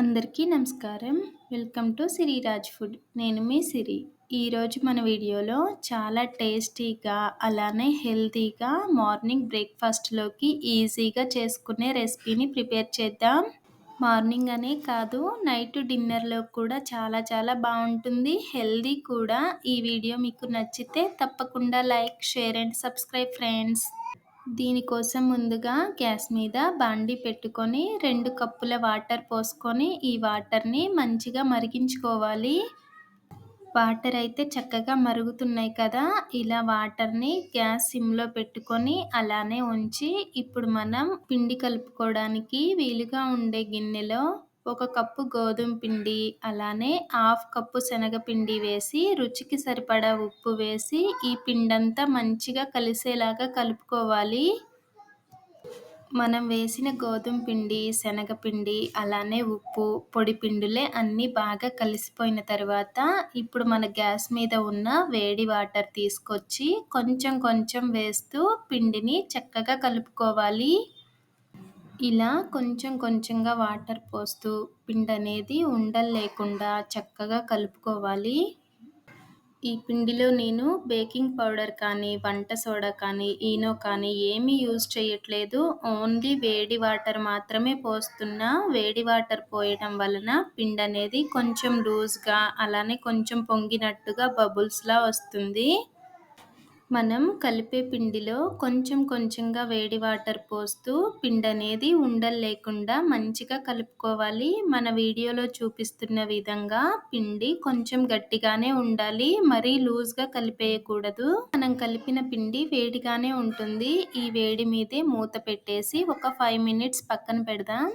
అందరికీ నమస్కారం. Welcome to Siriraj food. నేను మీ సిరి. ఈరోజు మన వీడియోలో చాలా టేస్టీగా అలానే హెల్తీగా మార్నింగ్ బ్రేక్ఫాస్ట్లోకి ఈజీగా చేసుకునే రెసిపీని ప్రిపేర్ చేద్దాం. మార్నింగ్ అనే కాదు నైట్ డిన్నర్లో కూడా చాలా చాలా బాగుంటుంది. హెల్దీ కూడా. ఈ వీడియో మీకు నచ్చితే తప్పకుండా like share and subscribe friends. దీనికోసం ముందుగా గ్యాస్ మీద బాండి పెట్టుకొని రెండు కప్పుల వాటర్ పోసుకొని ఈ వాటర్ని మంచిగా మరిగించుకోవాలి. వాటర్ అయితే చక్కగా మరుగుతున్నాయి కదా ఇలా వాటర్ని గ్యాస్ సిమ్లో పెట్టుకొని అలానే ఉంచి ఇప్పుడు మనం పిండి కలుపుకోవడానికి వీలుగా ఉండే గిన్నెలో ఒక కప్పు గోధుమ పిండి అలానే హాఫ్ కప్పు శనగపిండి వేసి రుచికి సరిపడా ఉప్పు వేసి ఈ పిండంతా మంచిగా కలిసేలాగా కలుపుకోవాలి. మనం వేసిన గోధుమ పిండి శనగపిండి అలానే ఉప్పు పొడి పిండిలే అన్నీ బాగా కలిసిపోయిన తర్వాత ఇప్పుడు మన గ్యాస్ మీద ఉన్న వేడి వాటర్ తీసుకొచ్చి కొంచెం కొంచెం వేస్తూ పిండిని చక్కగా కలుపుకోవాలి. ఇలా కొంచెం కొంచెంగా వాటర్ పోస్తూ పిండి అనేది ఉండలు లేకుండా చక్కగా కలుపుకోవాలి. ఈ పిండిలో నేను బేకింగ్ పౌడర్ కానీ వంట సోడా కానీ ఈనో కానీ ఏమీ యూజ్ చేయట్లేదు. ఓన్లీ వేడి వాటర్ మాత్రమే పోస్తున్నా వేడి వాటర్ పోయడం వలన పిండి అనేది కొంచెం లూజ్గా అలానే కొంచెం పొంగినట్టుగా బబుల్స్లా వస్తుంది. మనం కలిపే పిండిలో కొంచెం కొంచెంగా వేడి వాటర్ పోస్తూ పిండి అనేది ఉండలు లేకుండా మంచిగా కలుపుకోవాలి. మన వీడియోలో చూపిస్తున్న విధంగా పిండి కొంచెం గట్టిగానే ఉండాలి. మరీ లూజ్గా కలిపేయకూడదు. మనం కలిపిన పిండి వేడిగానే ఉంటుంది. ఈ వేడి మీదే మూత పెట్టేసి ఒక ఫైవ్ మినిట్స్ పక్కన పెడదాం.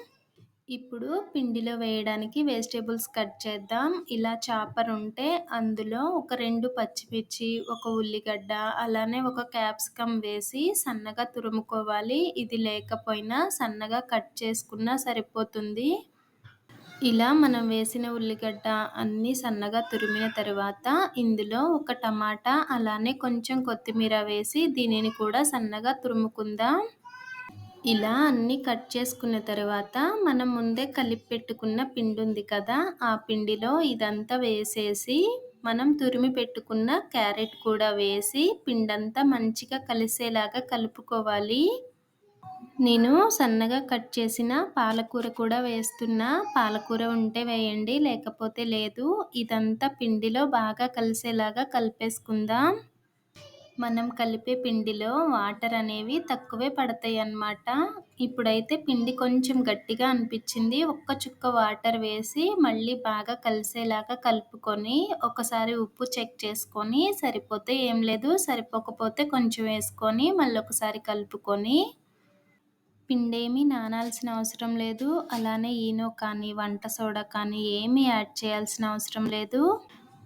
ఇప్పుడు పిండిలో వేయడానికి వెజిటేబుల్స్ కట్ చేద్దాం. ఇలా చాపర్ ఉంటే అందులో ఒక రెండు పచ్చిమిర్చి ఒక ఉల్లిగడ్డ అలానే ఒక క్యాప్సికమ్ వేసి సన్నగా తురుముకోవాలి. ఇది లేకపోయినా సన్నగా కట్ చేసుకున్నా సరిపోతుంది. ఇలా మనం వేసిన ఉల్లిగడ్డ అన్నీ సన్నగా తురిమిన తర్వాత ఇందులో ఒక టమాటా అలానే కొంచెం కొత్తిమీర వేసి దీనిని కూడా సన్నగా తురుముకుందాం. ఇలా అన్నీ కట్ చేసుకున్న తర్వాత మనం ముందే కలిపి పెట్టుకున్న పిండి ఉంది కదా ఆ పిండిలో ఇదంతా వేసేసి మనం తురిమి పెట్టుకున్న క్యారెట్ కూడా వేసి పిండంతా మంచిగా కలిసేలాగా కలుపుకోవాలి. నేను సన్నగా కట్ చేసిన పాలకూర కూడా వేస్తున్నా. పాలకూర ఉంటే వేయండి లేకపోతే లేదు. ఇదంతా పిండిలో బాగా కలిసేలాగా కలిపేసుకుందాం. మనం కలిపే పిండిలో వాటర్ అనేవి తక్కువే పడతాయి అన్నమాట ఇప్పుడైతే పిండి కొంచెం గట్టిగా అనిపించింది. ఒక్క చుక్క వాటర్ వేసి మళ్ళీ బాగా కలిసేలాగా కలుపుకొని ఒకసారి ఉప్పు చెక్ చేసుకొని సరిపోతే ఏం లేదు సరిపోకపోతే కొంచెం వేసుకొని మళ్ళీ ఒకసారి కలుపుకొని పిండి ఏమీ నానాల్సిన అవసరం లేదు. అలానే ఈనో కానీ వంట సోడా కానీ ఏమీ యాడ్ చేయాల్సిన అవసరం లేదు.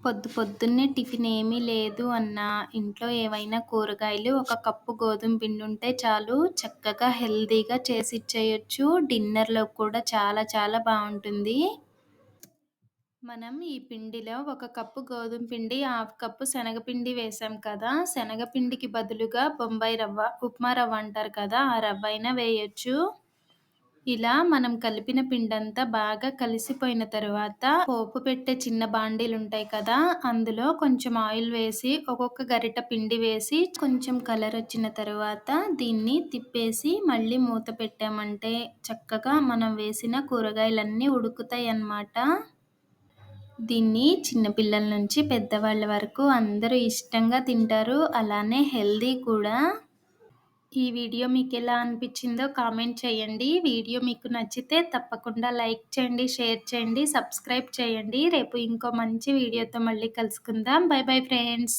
పొద్దు పొద్దున్నే టిఫిన్ ఏమీ లేదు అన్నా. ఇంట్లో ఏవైనా కూరగాయలు ఒక కప్పు గోధుమ పిండి ఉంటే చాలు. చక్కగా హెల్తీగా చేసి ఇచ్చేయచ్చు. డిన్నర్లో కూడా చాలా చాలా బాగుంటుంది. మనం ఈ పిండిలో ఒక కప్పు గోధుమ పిండి హాఫ్ కప్పు శనగపిండి వేసాం కదా. శనగపిండికి బదులుగా బొంబాయి రవ్వ ఉప్మా రవ్వ అంటారు కదా. ఆ రవ్వ అయినా వేయచ్చు. ఇలా మనం కలిపిన పిండంతా బాగా కలిసిపోయిన తర్వాత పోపు పెట్టే చిన్న బాండీలు ఉంటాయి కదా అందులో కొంచెం ఆయిల్ వేసి ఒక్కొక్క గరిట పిండి వేసి కొంచెం కలర్ వచ్చిన తర్వాత దీన్ని తిప్పేసి మళ్ళీ మూత పెట్టామంటే చక్కగా మనం వేసిన కూరగాయలన్నీ ఉడుకుతాయి అన్నమాట దీన్ని చిన్నపిల్లల నుంచి పెద్దవాళ్ళ వరకు అందరూ ఇష్టంగా తింటారు. అలానే హెల్దీ కూడా. ఈ వీడియో మీకు ఎలా అనిపించిందో కామెంట్ చేయండి. వీడియో మీకు నచ్చితే తప్పకుండా లైక్ చేయండి షేర్ చేయండి సబ్స్క్రైబ్ చేయండి. రేపు ఇంకో మంచి వీడియోతో మళ్ళీ కలుసుకుందాం. Bye bye friends.